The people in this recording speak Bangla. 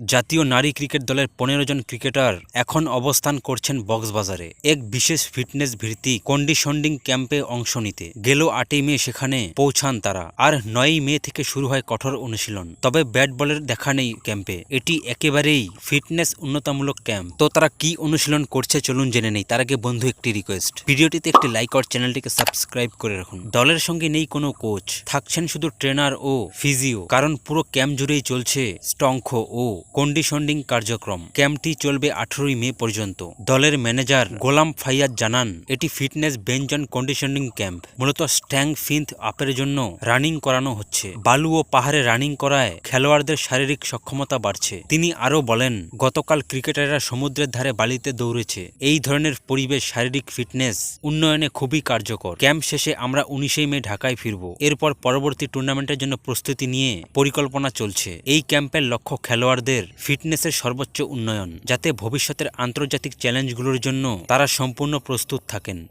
জাতীয় নারী ক্রিকেট দলের পনেরো জন ক্রিকেটার এখন অবস্থান করছেন বক্সবাজারে। এক বিশেষ ফিটনেস ভিত্তিক কন্ডিশনিং ক্যাম্পে অংশ নিতে। গেল আটই মে সেখানে পৌঁছান তারা। আর নয়ই মে থেকে শুরু হয় কঠোর অনুশীলন। তবে ব্যাট বলের দেখা নেই ক্যাম্পে। এটি একেবারেই ফিটনেস উন্নতামূলক ক্যাম্প। তো তারা কি অনুশীলন করছে চলুন জেনে নেই। তার আগে বন্ধু একটি রিকোয়েস্ট ভিডিওটিতে একটি লাইক আর চ্যানেলটিকে সাবস্ক্রাইব করে রাখুন। দলের সঙ্গে নেই কোনো কোচ থাকছেন শুধু ট্রেনার ও ফিজিও কারণ পুরো ক্যাম্প জুড়েই চলছে স্টংখ ও কন্ডিশনিং কার্যক্রম। ক্যাম্পটি চলবে আঠারোই মে পর্যন্ত। দলের ম্যানেজার গোলাম ফাইয়াজ জানান, এটি ফিটনেস বেঞ্জন কন্ডিশনিং ক্যাম্প। মূলত স্ট্যাং ফিন্থ আপের জন্য রানিং করানো হচ্ছে। বালু ও পাহাড়ে রানিং করায় খেলোয়াড়দের শারীরিক সক্ষমতা বাড়ছে। তিনি আরও বলেন, গতকাল ক্রিকেটাররা সমুদ্রের ধারে বালিতে দৌড়েছে। এই ধরনের পরিবেশ শারীরিক ফিটনেস উন্নয়নে খুবই কার্যকর। ক্যাম্প শেষে আমরা উনিশে মে ঢাকায় ফিরব। এরপর পরবর্তী টুর্নামেন্টের জন্য প্রস্তুতি নিয়ে পরিকল্পনা চলছে। এই ক্যাম্পের লক্ষ্য খেলোয়াড়দের ফিটনেসের সর্বোচ্চ উন্নয়ন যাতে ভবিষ্যতের আন্তর্জাতিক চ্যালেঞ্জগুলোর জন্য তারা সম্পূর্ণ প্রস্তুত থাকেন।